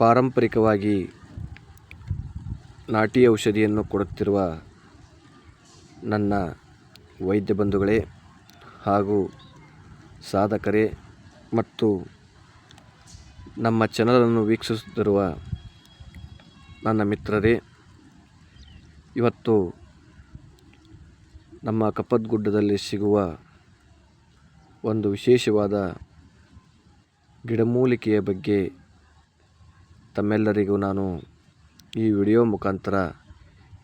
ಪಾರಂಪರಿಕವಾಗಿ ನಾಟಿ ಔಷಧಿಯನ್ನು ಕೊಡುತ್ತಿರುವ ನನ್ನ ವೈದ್ಯ ಬಂಧುಗಳೇ ಹಾಗೂ ಸಾಧಕರೇ ಮತ್ತು ನಮ್ಮ ಚಾನಲನ್ನು ವೀಕ್ಷಿಸುತ್ತಿರುವ ನನ್ನ ಮಿತ್ರರೇ, ಇವತ್ತು ನಮ್ಮ ಕಪ್ಪದ್ಗುಡ್ಡದಲ್ಲಿ ಸಿಗುವ ಒಂದು ವಿಶೇಷವಾದ ಗಿಡಮೂಲಿಕೆಯ ಬಗ್ಗೆ ತಮ್ಮೆಲ್ಲರಿಗೂ ನಾನು ಈ ವಿಡಿಯೋ ಮುಖಾಂತರ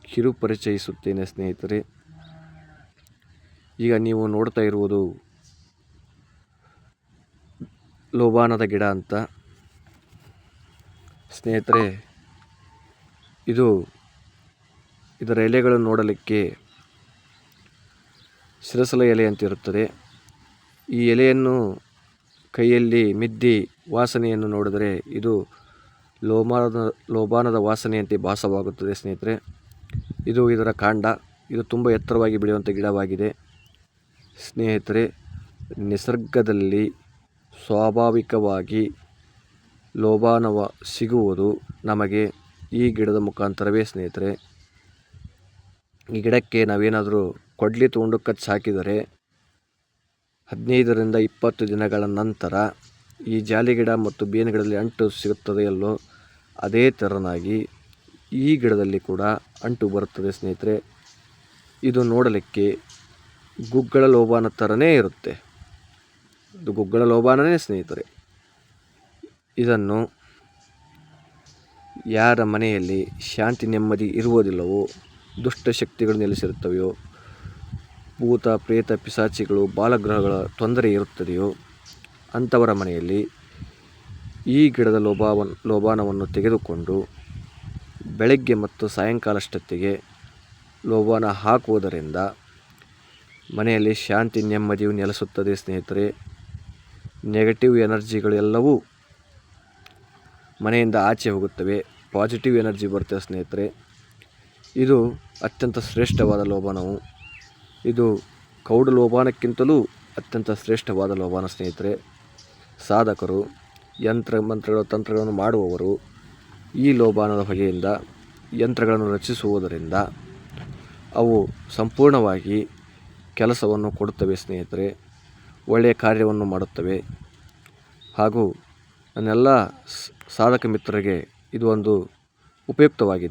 ಕಿರು ಪರಿಚಯಿಸುತ್ತೇನೆ ಸ್ನೇಹಿತರೆ. ಈಗ ನೀವು ನೋಡ್ತಾ ಇರುವುದು ಲೋಬಾನದ ಗಿಡ ಅಂತ. ಸ್ನೇಹಿತರೆ, ಇದು ಇದರ ಎಲೆಗಳನ್ನು ನೋಡಲಿಕ್ಕೆ ಸಿರಸಲ ಎಲೆ ಅಂತಿರುತ್ತದೆ. ಈ ಎಲೆಯನ್ನು ಕೈಯಲ್ಲಿ ಮಿದ್ದಿ ವಾಸನೆಯನ್ನು ನೋಡಿದರೆ ಇದು ಲೋಮಾನದ ಲೋಬಾನದ ವಾಸನೆಯಂತೆ ಭಾಸವಾಗುತ್ತದೆ ಸ್ನೇಹಿತರೆ. ಇದು ಇದರ ಕಾಂಡ. ಇದು ತುಂಬ ಎತ್ತರವಾಗಿ ಬೆಳೆಯುವಂಥ ಗಿಡವಾಗಿದೆ. ಸ್ನೇಹಿತರೆ, ನಿಸರ್ಗದಲ್ಲಿ ಸ್ವಾಭಾವಿಕವಾಗಿ ಲೋಬಾನವ ಸಿಗುವುದು ನಮಗೆ ಈ ಗಿಡದ ಮುಖಾಂತರವೇ ಸ್ನೇಹಿತರೆ. ಈ ಗಿಡಕ್ಕೆ ನಾವೇನಾದರೂ ಕೊಡ್ಲಿ ತೊಗೊಂಡು ಕಚ್ಚಿ ಹಾಕಿದರೆ ಹದಿನೈದರಿಂದ ಇಪ್ಪತ್ತು ದಿನಗಳ ನಂತರ ಈ ಜಾಲಿ ಗಿಡ ಮತ್ತು ಬೇವಿನ ಗಿಡದಲ್ಲಿ ಅಂಟು ಸಿಗುತ್ತದೆಯಲ್ಲೋ ಅದೇ ಥರನಾಗಿ ಈ ಗಿಡದಲ್ಲಿ ಕೂಡ ಅಂಟು ಬರುತ್ತದೆ ಸ್ನೇಹಿತರೆ. ಇದು ನೋಡಲಿಕ್ಕೆ ಗುಗ್ಗಳ ಲೋಬಾನ ಥರನೇ ಇರುತ್ತೆ. ಇದು ಗುಗ್ಗಳ ಲೋಬಾನನೇ ಸ್ನೇಹಿತರೆ. ಇದನ್ನು ಯಾರ ಮನೆಯಲ್ಲಿ ಶಾಂತಿ ನೆಮ್ಮದಿ ಇರುವುದಿಲ್ಲವೋ ದುಷ್ಟಶಕ್ತಿಗಳು ನೆಲೆಸಿರುತ್ತವೆಯೋ, ಭೂತ, ಪ್ರೇತ, ಪಿಸಾಚಿಗಳು ಬಾಲಗ್ರಹಗಳ ತೊಂದರೆ ಇರುತ್ತದೆಯೋ, ಅಂಥವರ ಮನೆಯಲ್ಲಿ ಈ ಗಿಡದ ಲೋಬಾವನ್ ಲೋಬಾನವನ್ನು ತೆಗೆದುಕೊಂಡು ಬೆಳಗ್ಗೆ ಮತ್ತು ಸಾಯಂಕಾಲಷ್ಟೊತ್ತಿಗೆ ಲೋಬಾನ ಹಾಕುವುದರಿಂದ ಮನೆಯಲ್ಲಿ ಶಾಂತಿ, ನೆಮ್ಮದಿಯು ನೆಲೆಸುತ್ತದೆ ಸ್ನೇಹಿತರೆ. ನೆಗೆಟಿವ್ ಎನರ್ಜಿಗಳೆಲ್ಲವೂ ಮನೆಯಿಂದ ಆಚೆ ಹೋಗುತ್ತವೆ. ಪಾಸಿಟಿವ್ ಎನರ್ಜಿ ಬರುತ್ತೆ ಸ್ನೇಹಿತರೆ. ಇದು ಅತ್ಯಂತ ಶ್ರೇಷ್ಠವಾದ ಲೋಬಾನವು ಇದು ಕೌಡು ಲೋಬಾನಕ್ಕಿಂತಲೂ ಅತ್ಯಂತ ಶ್ರೇಷ್ಠವಾದ ಲೋಬಾನ ಸ್ನೇಹಿತರೆ. ಸಾಧಕರು ಯಂತ್ರ ಮಂತ್ರಗಳು, ತಂತ್ರಗಳನ್ನು ಮಾಡುವವರು ಈ ಲೋಬಾನದ ಹೊಗೆಯಿಂದ ಯಂತ್ರಗಳನ್ನು ರಚಿಸುವುದರಿಂದ ಅವು ಸಂಪೂರ್ಣವಾಗಿ ಕೆಲಸವನ್ನು ಕೊಡುತ್ತವೆ ಸ್ನೇಹಿತರೆ, ಒಳ್ಳೆಯ ಕಾರ್ಯವನ್ನು ಮಾಡುತ್ತವೆ. ಹಾಗೂ ನನ್ನೆಲ್ಲ ಸಾಧಕ ಮಿತ್ರರಿಗೆ ಇದು ಒಂದು ಉಪಯುಕ್ತವಾಗಿದೆ.